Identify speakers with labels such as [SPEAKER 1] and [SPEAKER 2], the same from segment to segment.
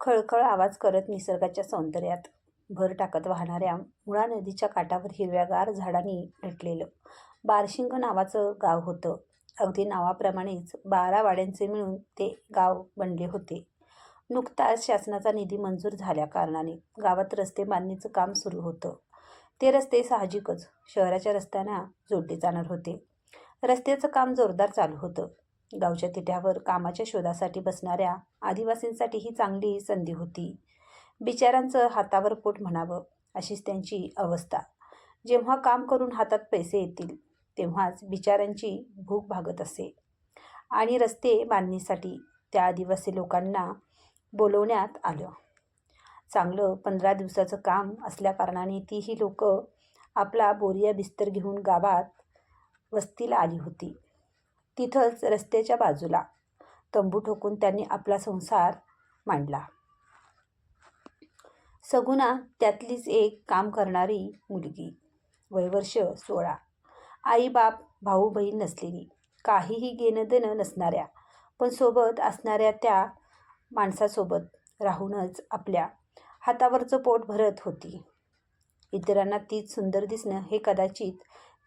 [SPEAKER 1] खळखळ आवाज करत निसर्गाच्या सौंदर्यात भर टाकत वाहणाऱ्या मुळा नदीच्या काठावर हिरव्यागार झाडांनी नटलेलं बारशिंग नावाचं गाव होतं. अगदी नावाप्रमाणेच बारा वाड्यांचे मिळून ते गाव बनले होते. नुकताच शासनाचा निधी मंजूर झाल्याकारणाने गावात रस्ते बांधणीचं काम सुरू होतं. ते रस्ते साहजिकच शहराच्या रस्त्यांना जोडले जाणार होते. रस्त्याचं काम जोरदार चालू होतं. गावच्या तिठ्यावर कामाच्या शोधासाठी बसणाऱ्या आदिवासींसाठी ही चांगली संधी होती. बिचारांचं हातावर पोट म्हणावं अशीच त्यांची अवस्था. जेव्हा काम करून हातात पैसे येतील तेव्हाच बिचारांची भूक भागत असे. आणि रस्ते बांधणीसाठी त्या आदिवासी लोकांना बोलवण्यात आलं. चांगलं पंधरा दिवसाचं काम असल्याकारणाने तीही लोकं आपला बोरिया बिस्तर घेऊन गावात वस्तीला आली होती. तिथंच रस्त्याच्या बाजूला तंबू ठोकून त्यांनी आपला संसार मांडला. सगुणा त्यातलीच एक काम करणारी मुलगी. वयवर्ष सोळा. आई बाप भाऊ बहीण नसलेली. काहीही घेणं देणं नसणाऱ्या पण सोबत असणाऱ्या त्या माणसासोबत राहूनच आपल्या हातावरचं पोट भरत होती. इतरांना तीच सुंदर दिसणं हे कदाचित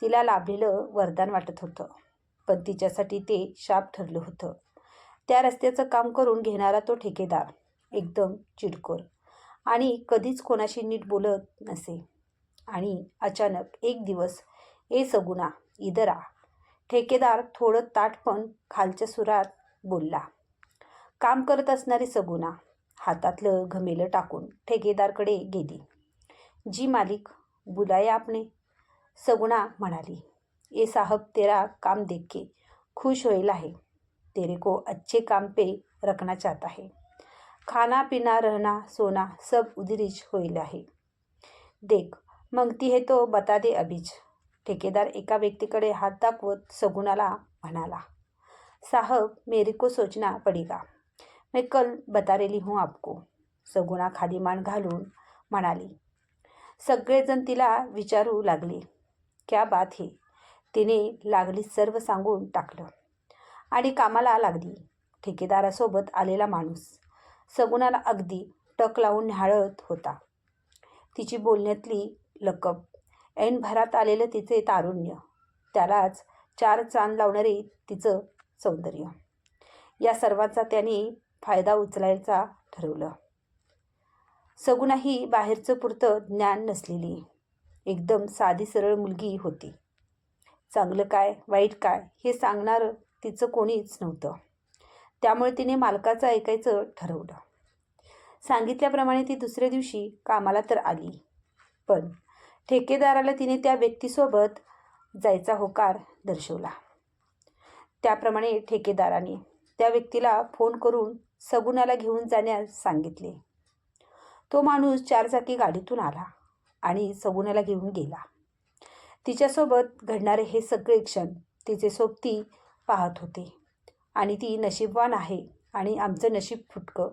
[SPEAKER 1] तिला लाभलेलं वरदान वाटत होतं. पण तिच्यासाठी ते शाप ठरलं होतं. त्या रस्त्याचं काम करून घेणारा तो ठेकेदार एकदम चिडकोर आणि कधीच कोणाशी नीट बोलत नसे. आणि अचानक एक दिवस ए सगुना इदरा ठेकेदार थोडं ताटपण खालच्या सुरात बोलला. काम करत असणारी सगुना हातातलं घमेलं टाकून ठेकेदारकडे गेली. जी मालिक, बुलाया आपने? सगुणा म्हणाली. ए साहब तेरा काम देख के खुश होईल आहे तेरे को अच्छे काम पे रखना चाहता है. खाना पीना रहना सोना सब उधरीच होईल आहे देख मंगती हे तो बता दे अभीच. ठेकेदार एका व्यक्तीकडे हात दाखवत सगुणाला म्हणाला. साहब मेरे को सोचना पडेगा. मैं कल बता रेली हूँ आपको. सगुणा खाली मान घालून म्हणाली. सगळेजण तिला विचारू लागले. क्या बात है. तिने लागली सर्व सांगून टाकलं. आणि कामाला लागली. ठेकेदारासोबत आलेला माणूस सगुणाला अगदी टक लावून न्याहाळत होता. तिची बोलण्यातली लकब, ऐन भरात आलेलं तिचे तारुण्य, त्यालाच चार चांद लावणारे तिचं सौंदर्य या सर्वांचा त्याने फायदा उचलायचा ठरवलं. सगुणाही बाहेरचं पुरतं ज्ञान नसलेली, एकदम साधी सरळ मुलगी होती. चांगलं काय वाईट काय हे सांगणारं तिचं कोणीच नव्हतं. त्यामुळे तिने मालकाचं ऐकायचं ठरवलं. सांगितल्याप्रमाणे ती दुसऱ्या दिवशी कामाला तर आली. पण ठेकेदाराला तिने त्या व्यक्तीसोबत जायचा होकार दर्शवला. त्याप्रमाणे ठेकेदाराने त्या व्यक्तीला फोन करून सगुणाला घेऊन जाण्यास सांगितले. तो माणूस चारचाकी गाडीतून आला आणि सगुणाला घेऊन गेला. तिच्यासोबत घडणारे हे सगळे क्षण तिचे सोबती पाहत होते आणि ती नशीबवान आहे आणि आमचं नशीब फुटकं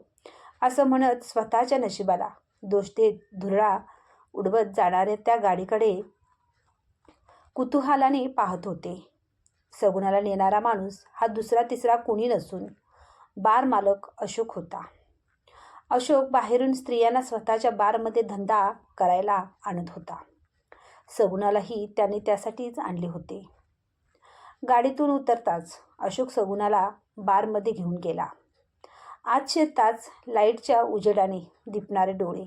[SPEAKER 1] असं म्हणत स्वतःच्या नशिबाला दोष देत धुरळा उडवत जाणाऱ्या त्या गाडीकडे कुतूहलाने पाहत होते. सगुणाला नेणारा माणूस हा दुसरा तिसरा कुणी नसून बार मालक अशोक होता. अशोक बाहेरून स्त्रियांना स्वतःच्या बारमध्ये धंदा करायला आणत होता. सगुणालाही त्याने त्यासाठीच आणले होते. गाडीतून उतरताच अशोक सगुणाला बारमध्ये घेऊन गेला. आज शिरताच लाईटच्या उजेडाने दिपणारे डोळे,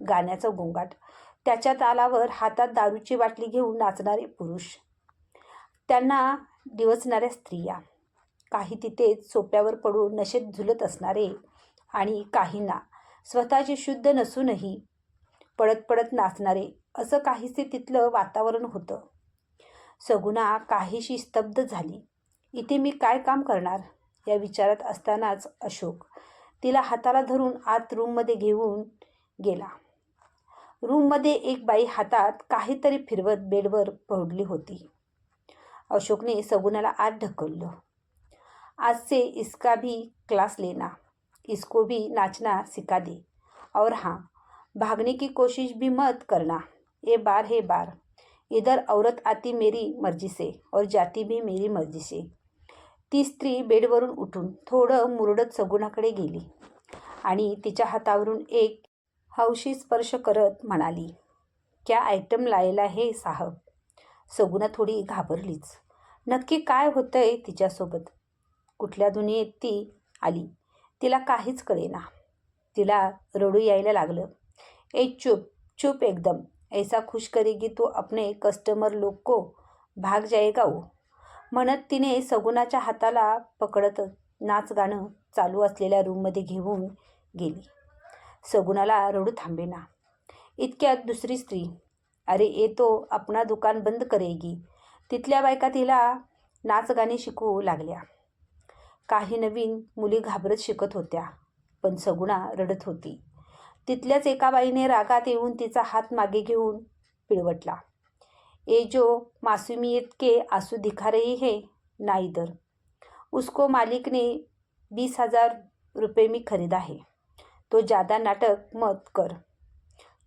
[SPEAKER 1] गाण्याचा गोंगाट, त्याच्या तालावर हातात दारूची बाटली घेऊन नाचणारे पुरुष, त्यांना डिवचणाऱ्या स्त्रिया, काही तिथेच सोप्यावर पडून नशेत झुलत असणारे आणि काहींना स्वतःचे शुद्ध नसूनही पळत पळत नाचणारे असं काहीसे तिथलं वातावरण होतं. सगुणा काहीशी स्तब्ध झाली. इथे मी काय काम करणार या विचारात असतानाच अशोक तिला हाताला धरून आत रूममध्ये घेऊन गेला. रूममध्ये एक बाई हातात काहीतरी फिरवत बेडवर पडली होती. अशोकने सगुणाला आत ढकललं. आज से इसका भी क्लास लेना. इसको भी नाचना सिखा दे. और हाँ, भागने की कोशिश भी मत करना. ये बार है बार. इधर औरत आती मेरी मर्जी से और जाती भी मेरी मर्जी से. ती स्त्री बेडवरून उठून थोडं मुरडत सगुणाकडे गेली आणि तिच्या हातावरून एक हौशी स्पर्श करत म्हणाली क्या आयटम लायला हे साहब? सगुना थोडी घाबरलीच. नक्की काय होतंय तिच्यासोबत? कुठल्या दुनियेत ती? आली. तिला काहीच कळेना. तिला रडू यायला लागलं. ए चूप चुप एकदम. ऐसा खुश करेगी तो अपने कस्टमर लोक को भाग जाएगा वो. म्हणत तिने सगुणाच्या हाताला पकडत नाच गाणं चालू असलेल्या रूममध्ये घेऊन गेली. सगुणाला रडू थांबेना. इतक्यात दुसरी स्त्री अरे ये तो आपणा दुकान बंद करेगी. तिथल्या बायका तिला नाचगाणी शिकवू लागल्या. काही नवीन मुली घाबरत शिकत होत्या पण सगुणा रडत होती. तिथल्याच एका बाईने रागात येऊन तिचा हात मागे घेऊन पिळवटला. ए जो मासूमियत के आंसू दिखा रही है ना इधर उसको मालिक ने बीस हजार रुपये में खरीदा है तो ज़्यादा नाटक मत कर.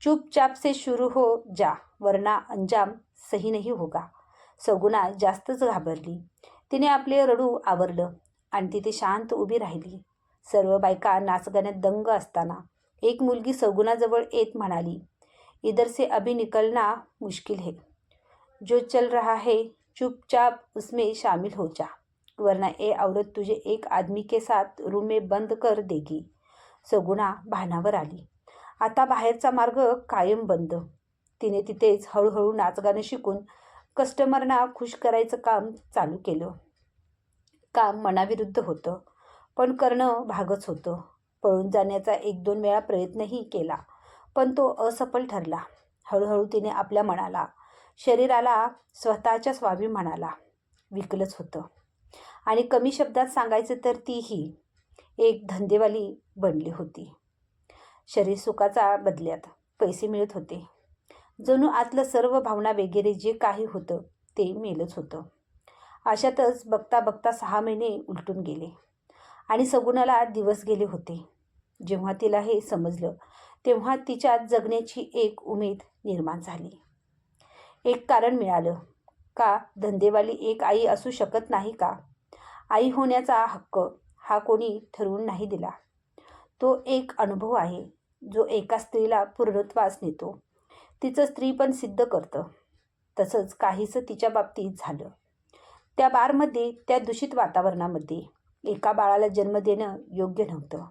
[SPEAKER 1] चुपचाप से शुरू हो जा वरना अंजाम सही नहीं होगा. सगुणा जास्तच घाबरली. तिने आपले रडू आवरलं आणि तिथे शांत उभी राहिली. सर्व बायका नाचगाण्यात दंग असताना एक मुलगी सगुणाजवळ येत म्हणाली इधर से अभी निकलना मुश्किल है. जो चल रहा है चुपचाप उसमें शामिल हो जा वरना ए औरत तुझे एक आदमी के साथ रूम में बंद कर देगी. सगुणा भानावर आली. आता बाहेरचा मार्ग कायम बंद. तिने तिथेच हळूहळू नाचगाणं शिकून कस्टमरना खुश करायचं काम चालू केलं. काम मनाविरुद्ध होतं पण करणं भागच होतं. पळून जाण्याचा एक दोन वेळा प्रयत्नही केला पण तो असफल ठरला. हळूहळू तिने आपल्या मनाला शरीराला स्वतःच्या स्वाभिमानाला विकलंच होतं. आणि कमी शब्दात सांगायचं तर तीही एक धंदेवाली बनली होती. शरीर सुखाचा बदल्यात पैसे मिळत होते. जणू आतलं सर्व भावना वगैरे जे काही होतं ते मेलच होतं. अशातच बघता बघता सहा महिने उलटून गेले. आणि सगुणाला दिवस गेले होते. जेव्हा तिला हे समजलं तेव्हा तिच्यात जगण्याची एक उमेद निर्माण झाली. एक कारण मिळालं. का? धंदेवाली एक आई असू शकत नाही का? आई होण्याचा हक्क हा कोणी ठरवून नाही दिला. तो एक अनुभव आहे जो एका स्त्रीला पूर्णत्वास नेतो. तिचं स्त्री पण सिद्ध करतं. तसंच काहीसं तिच्या बाबतीत झालं. त्या बारमध्ये त्या दूषित वातावरणामध्ये. एका बाळाला जन्म देणं योग्य नव्हतं.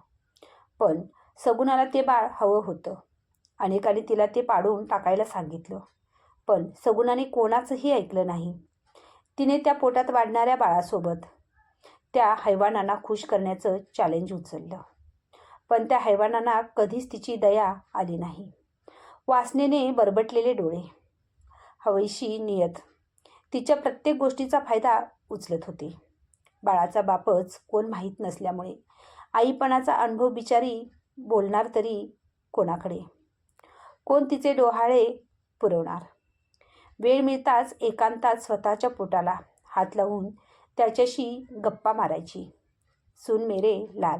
[SPEAKER 1] पण सगुणाला ते बाळ हवं होतं. अनेकांनी तिला ते पाडून टाकायला सांगितलं. पण सगुणाने कोणाचंही ऐकलं नाही. तिने त्या पोटात वाढणाऱ्या बाळासोबत त्या हैवानांना खुश करण्याचं चॅलेंज उचललं. पण त्या हैवानांना कधीच तिची दया आली नाही. वासनेने बरबटलेले डोळे. हवेशी नियत. तिच्या प्रत्येक गोष्टीचा फायदा उचलत होती. बाळाचा बापच कोण माहीत नसल्यामुळे. आईपणाचा अनुभव बिचारी बोलणार तरी कोणाकडे? कोण तिचे डोहाळे पुरवणार? वेळ मिळताच एकांतात स्वतःच्या पोटाला हात लावून त्याच्याशी गप्पा मारायची. सुन मेरे लाल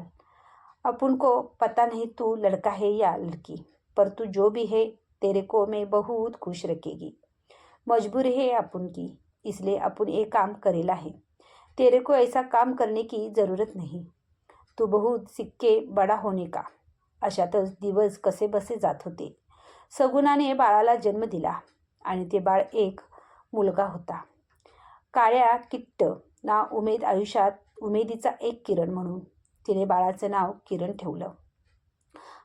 [SPEAKER 1] अपुन को पता नहीं तू लड़का है या लड़की पर तू जो भी है तेरे को मैं बहुत खुश रखेगी। मजबूर है अपुन की इसलिए अपन एक काम करेला है। तेरे को ऐसा काम करने की ज़रूरत नहीं। तू बहुत सिक्के बडा होणे का। अशातच दिवस कसे बसे जात होते। सगुणाने बाळाला जन्म दिला आणि ते बाळ एक मुलगा होता. काळ्या किट्ट ना उमेद आयुष्यात उमेदीचा एक किरण म्हणून तिने बाळाचं नाव किरण ठेवलं.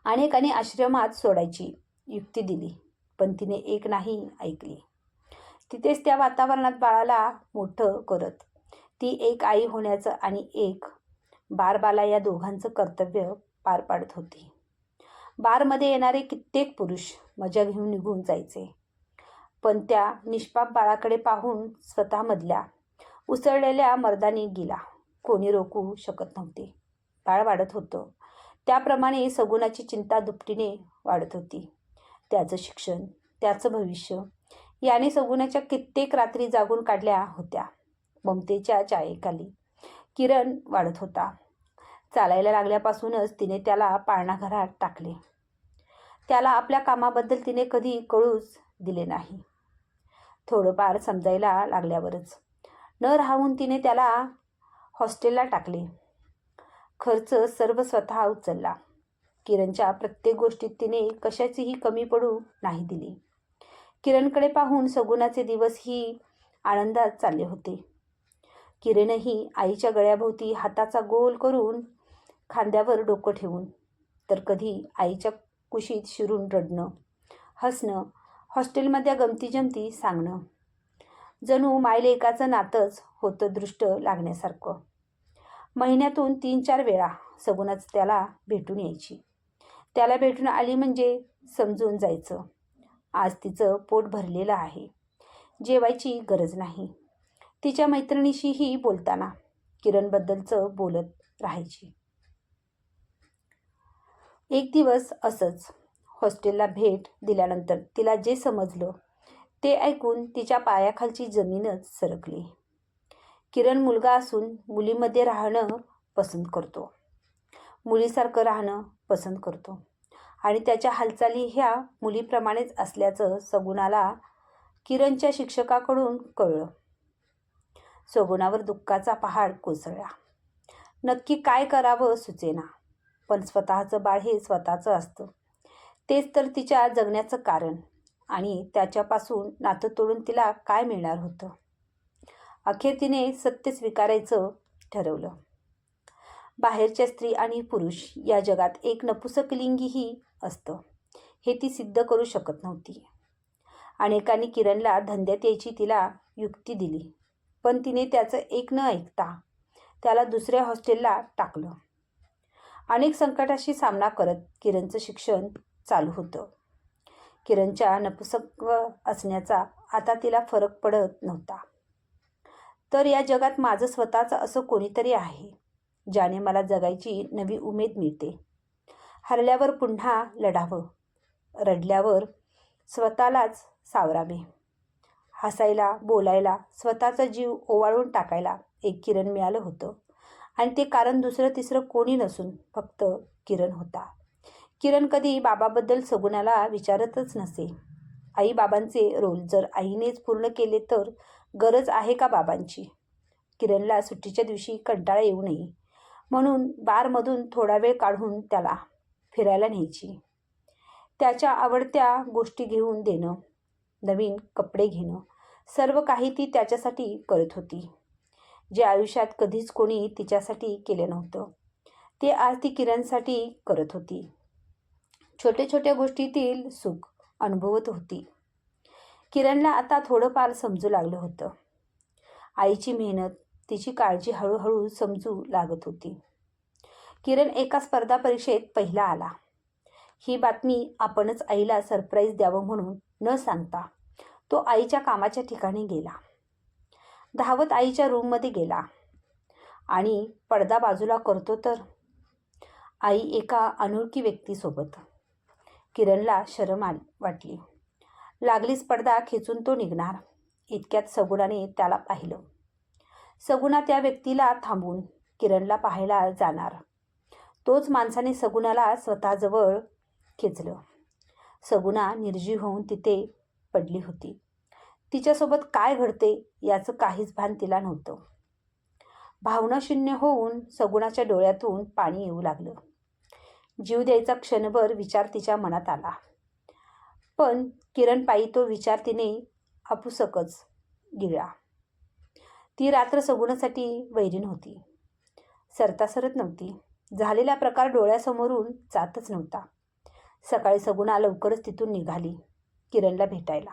[SPEAKER 1] अनेकांनी आश्रमात सोडायची युक्ती दिली पण तिने एक नाही ऐकली. तिथेच त्या वातावरणात बाळाला मोठं करत ती एक आई होण्याचं आणि एक बारबाला या दोघांचं कर्तव्य पार पाडत होती. बारमध्ये येणारे कित्येक पुरुष मजा घेऊन निघून जायचे. पण त्या निष्पाप बाळाकडे पाहून स्वतःमधल्या उसळलेल्या मर्दानी गेला. कोणी रोखू शकत नव्हते. बाळ वाढत होतं. त्याप्रमाणे सगुणाची चिंता दुपटीने वाढत होती. त्याचं शिक्षण त्याचं भविष्य याने सगुणाच्या कित्येक रात्री जागून काढल्या होत्या. ममतेच्या चायेखाली. किरण वाढत होता. चालायला लागल्यापासूनच तिने त्याला पाळणाघरात टाकले. त्याला आपल्या कामाबद्दल तिने कधी कळूच दिले नाही. थोडंफार समजायला लागल्यावरच. न राहून तिने त्याला हॉस्टेलला टाकले. खर्च सर्व स्वतः उचलला. किरणच्या प्रत्येक गोष्टीत तिने कशाचीही कमी पडू नाही दिली. किरणकडे पाहून सगुणाचे दिवस ही आनंदात चालले होते. किरणही आईच्या गळ्याभोवती हाताचा गोल करून खांद्यावर डोकं ठेवून तर कधी आईच्या कुशीत शिरून रडणं हसणं हॉस्टेलमधल्या गमतीजमती सांगणं. जणू मायलेकाचं नातंच होतं दृष्ट लागण्यासारखं. महिन्यातून तीन चार वेळा सगुणाच त्याला भेटून यायची. त्याला भेटून आली म्हणजे समजून जायचं. आज तिचं पोट भरलेलं आहे. जेवायची गरज नाही. तिच्या मैत्रिणीशीही बोलताना किरणबद्दलचं बोलत राहायची. एक दिवस असंच हॉस्टेलला भेट दिल्यानंतर तिला जे समजलं ते ऐकून तिच्या पायाखालची जमीनच सरकली. किरण मुलगा असून मुलीमध्ये राहणं पसंत करतो. मुलीसारखं राहणं पसंत करतो. आणि त्याच्या हालचाली ह्या मुलीप्रमाणेच असल्याचं सगुणाला किरणच्या शिक्षकाकडून कळलं. स्वगुणावर दुःखाचा पहाड कोसळला. नक्की काय करावं सुचेना. पण स्वतःचं बाळ हे स्वतःचं असतं. तेच तर तिच्या जगण्याचं कारण. आणि त्याच्यापासून नातं तोडून तिला काय मिळणार होतं? अखेर तिने सत्य स्वीकारायचं ठरवलं. बाहेरच्या स्त्री आणि पुरुष या जगात एक नपुसकलिंगीही असतं. हे ती सिद्ध करू शकत नव्हती. अनेकांनी किरणला धंद्यात यायची तिला युक्ती दिली. पण तिने त्याचं एक न ऐकता त्याला दुसऱ्या हॉस्टेलला टाकलं. अनेक संकटाशी सामना करत किरणचं शिक्षण चालू होतं. किरणच्या नपुसक असण्याचा आता तिला फरक पडत नव्हता. तर या जगात माझं स्वतःचं असं कोणीतरी आहे ज्याने मला जगायची नवी उमेद मिळते. हरल्यावर पुन्हा लढावं रडल्यावर स्वतःलाच सावरावे. हसायला बोलायला स्वतःचा जीव ओवाळून टाकायला एक किरण मिळालं होतं. आणि ते कारण दुसरं तिसरं कोणी नसून फक्त किरण होता. किरण कधी बाबाबद्दल सगुणाला विचारतच नसे. आई बाबांचे रोल जर आईनेच पूर्ण केले तर गरज आहे का बाबांची? किरणला सुट्टीच्या दिवशी कंटाळा येऊ नये. म्हणून बारमधून थोडा वेळ काढून त्याला फिरायला न्यायची. त्याच्या आवडत्या गोष्टी घेऊन देणं नवीन कपडे घेणं सर्व काही ती त्याच्यासाठी करत होती. जे आयुष्यात कधीच कोणी तिच्यासाठी केलं नव्हतं. ते आज ती किरणसाठी करत होती. छोट्या छोट्या गोष्टीतील सुख अनुभवत होती. किरणला आता थोडंफार समजू लागलं होतं. आईची मेहनत तिची काळजी हळूहळू समजू लागत होती. किरण एका स्पर्धा परीक्षेत पहिला आला. ही बातमी आपणच आईला सरप्राईज द्यावं म्हणून न सांगता तो आईच्या कामाच्या ठिकाणी गेला. धावत आईच्या रूममध्ये गेला. आणि पडदा बाजूला करतो तर? आई एका अनोळखी व्यक्तीसोबत. किरणला शरम आली वाटली. लागलीच पडदा खेचून तो निघणार. इतक्यात सगुणाने त्याला पाहिलं. सगुणा त्या व्यक्तीला थांबून किरणला पाहायला जाणार. तोच माणसाने सगुणाला स्वतःजवळ खेचलं. सगुणा निर्जीव होऊन तिथे पडली होती. तिच्यासोबत काय घडते याचं काहीच भान तिला नव्हतं. भावनाशून्य होऊन सगुणाच्या डोळ्यातून पाणी येऊ लागलं. जीव द्यायचा क्षणभर विचार तिच्या मनात आला. पण किरणपायी तो विचार तिने आपुसकच गिळला. ती रात्र सगुणासाठी वैरीण होती सरता सरत नव्हती. झालेला प्रकार डोळ्यासमोरून जातच नव्हता. सकाळी सगुणा लवकरच तिथून निघाली. किरणला भेटायला.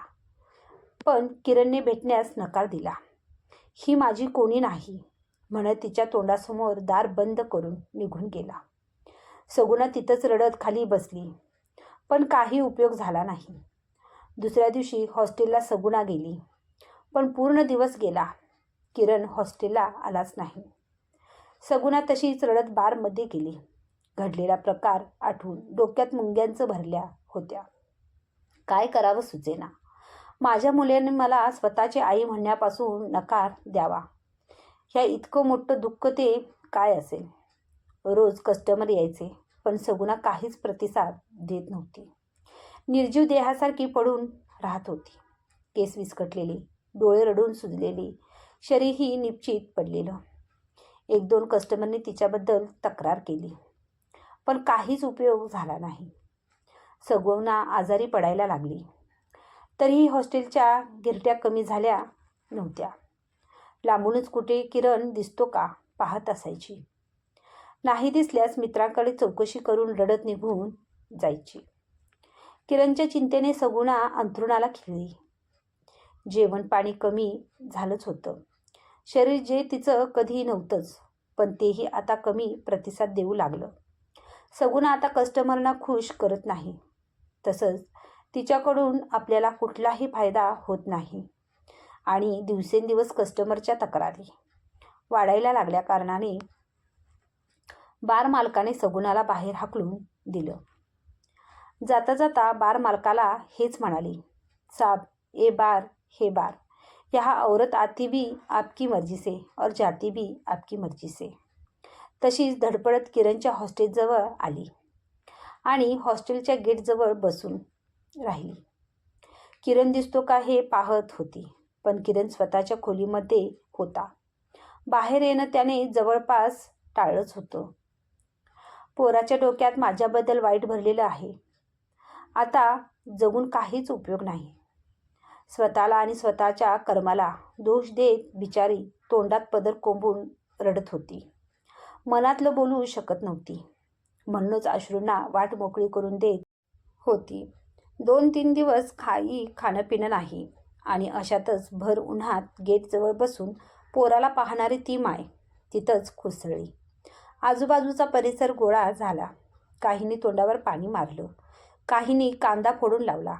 [SPEAKER 1] पण किरणने भेटण्यास नकार दिला. ही माझी कोणी नाही म्हणत तिच्या तोंडासमोर दार बंद करून निघून गेला. सगुणा तिथंच रडत खाली बसली पण काही उपयोग झाला नाही. दुसऱ्या दिवशी हॉस्टेलला सगुणा गेली पण पूर्ण दिवस गेला. किरण हॉस्टेलला आलाच नाही. सगुणा तशीच रडत बारमध्ये गेली. घडलेला प्रकार आठवून डोक्यात मुंग्यांचं भरल्या होत्या. काय करावं सुचेना माझ्या मुलाने मला स्वतःची आई म्हणण्यापासून नकार द्यावा. ह्या इतकं मोठं दुःख ते काय असेल? रोज कस्टमर यायचे पण सगुणा काहीच प्रतिसाद देत नव्हती. निर्जीव देहासारखी पडून राहत होती. केस विस्कटलेले डोळे रडून सुजलेले शरीरही निपचित पडलेलं. एक दोन कस्टमरने तिच्याबद्दल तक्रार केली. पण काहीच उपयोग झाला नाही. सगवना आजारी पडायला लागली. तरीही हॉस्टेलच्या गिरट्या कमी झाल्या नव्हत्या. लांबूनच कुठे किरण दिसतो का पाहत असायची. नाही दिसल्यास मित्रांकडे चौकशी करून रडत निघून जायची. किरणच्या चिंतेने सगुणा अंथरुणाला खिळली. जेवण पाणी कमी झालंच होतं. शरीर जे तिचं कधीही नव्हतंच पण तेही आता कमी प्रतिसाद देऊ लागलं. सगुणा आता कस्टमरना खुश करत नाही. तसंच तिच्याकडून आपल्याला कुठलाही फायदा होत नाही. आणि दिवसेंदिवस कस्टमरच्या तक्रारी वाढायला लागल्या कारणाने बार मालकाने सगुणाला बाहेर हाकलून दिलं. जाता जाता बार मालकाला हेच म्हणाली साब ए बार हे बार. ह्या औरत आती भी आपकी मर्जी से और जाती भी आपकी मर्जी से. तशीच धडपडत किरणच्या हॉस्टेलजवळ आली. आणि हॉस्टेलच्या गेटजवळ बसून राहिली. किरण दिसतो का हे पाहत होती पण किरण स्वतःच्या खोलीमध्ये होता. बाहेर येणं त्याने जवळपास टाळलंच होतं. पोराच्या डोक्यात माझ्याबद्दल वाईट भरलेलं आहे. आता जगून काहीच उपयोग नाही. स्वतःला आणि स्वतःच्या कर्माला दोष देत बिचारी तोंडात पदर कोंबून रडत होती. मनातलं बोलू शकत नव्हती. म्हणूनच अश्रूंना वाट मोकळी करून देत होती. दोन तीन दिवस खाई खाणं पिणं नाही आणि अशातच भर उन्हात गेटजवळ बसून पोराला पाहणारी ती माय तिथंच खुसळली आजूबाजूचा परिसर गोळा झाला. काहींनी तोंडावर पाणी मारलं. काहींनी कांदा फोडून लावला.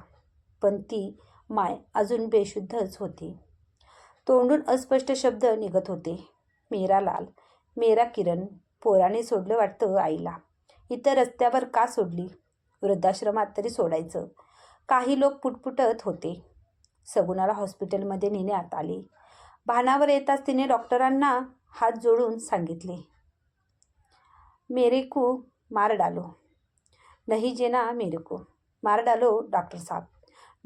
[SPEAKER 1] पण ती माय अजून बेशुद्धच होती. तोंडून अस्पष्ट शब्द निघत होते. मेरा लाल मेरा किरण पोराने सोडलं वाटतं आईला. इतर रस्त्यावर का सोडली? वृद्धाश्रमात तरी सोडायचं. काही लोक पुटपुटत होते. सगुणाला हॉस्पिटलमध्ये नेण्यात आले. भानावर येताच तिने डॉक्टरांना हात जोडून सांगितले. मेरे को मार डालो. नहीं जेना मेरे को मार डालो डॉक्टर साहेब.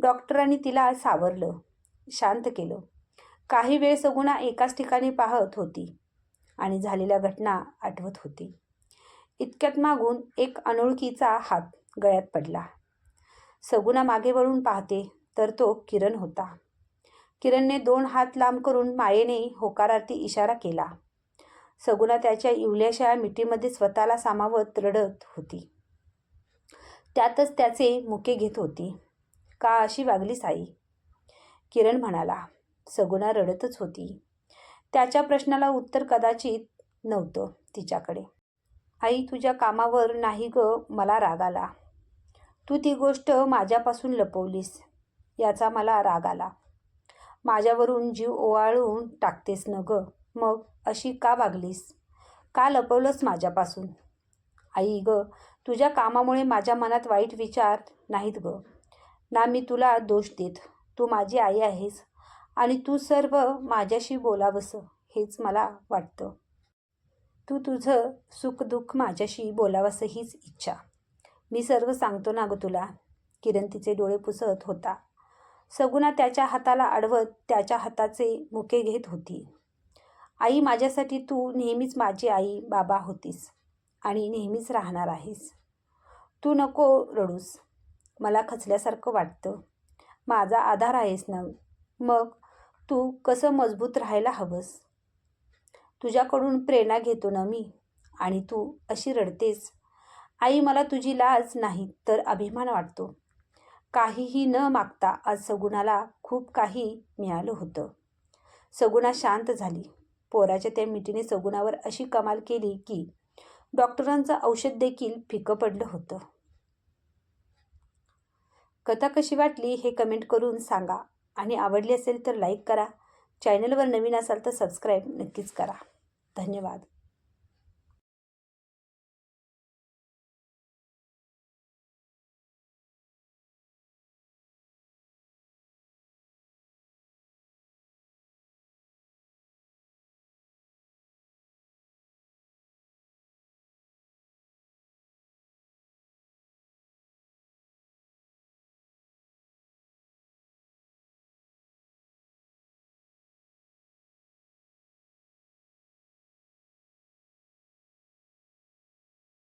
[SPEAKER 1] डॉक्टरांनी तिला सावरलं. शांत केलं. काही वेळ सगुणा एकाच ठिकाणी पाहत होती आणि झालेल्या घटना आठवत होती. इतक्यात मागून एक अनोळखीचा हात गळ्यात पडला. सगुना मागे वळून पाहते तर तो किरण होता. किरणने दोन हात लांब करून मायेने होकारार्थी इशारा केला. सगुना त्याच्या इवल्याशा मिठीमध्ये स्वतःला सामावत रडत होती. त्यातच त्याचे मुके घेत होती. का अशी वागली साई? किरण म्हणाला. सगुना रडतच होती. त्याच्या प्रश्नाला उत्तर कदाचित नव्हतं तिच्याकडे. आई तुझ्या कामावर नाही ग मला राग आला. तू ती गोष्ट माझ्यापासून लपवलीस याचा मला राग आला. माझ्यावरून जीव ओवाळून टाकतेस न ग मग अशी का वागलीस? का लपवलंस माझ्यापासून? आई ग तुझ्या कामामुळे माझ्या मनात वाईट विचार नाहीत ग. ना मी तुला दोष देत तू माझी आई आहेस आणि तू सर्व माझ्याशी बोलावंसं हेच मला वाटतं. तू तुझं सुखदुःख माझ्याशी बोलावंसं हीच इच्छा. मी सर्व सांगतो ना गं तुला. किरण तिचे डोळे पुसत होता. सगुणा त्याच्या हाताला अडवत त्याच्या हाताचे मुके घेत होती. आई माझ्यासाठी तू नेहमीच माझी आई बाबा होतीस आणि नेहमीच राहणार आहेस. तू नको रडूस. मला खचल्यासारखं वाटतं. माझा आधार आहेस ना मग तू कसं मजबूत राहायला हवंस? तुझ्याकडून प्रेरणा घेतो ना मी? आणि तू अशी रडतेस. आई मला तुझी लाज नाही तर अभिमान वाटतो. काहीही न मागता आज सगुणाला खूप काही मिळालं होतं. सगुणा शांत झाली. पोराच्या त्या मिठीने सगुणावर अशी कमाल केली की डॉक्टरांचं औषध देखील फिकं पडलं होतं. कथा कशी वाटली हे कमेंट करून सांगा. आणि आवडली असेल तर लाईक करा. चॅनलवर नवीन असाल तर सबस्क्राईब नक्कीच करा. धन्यवाद.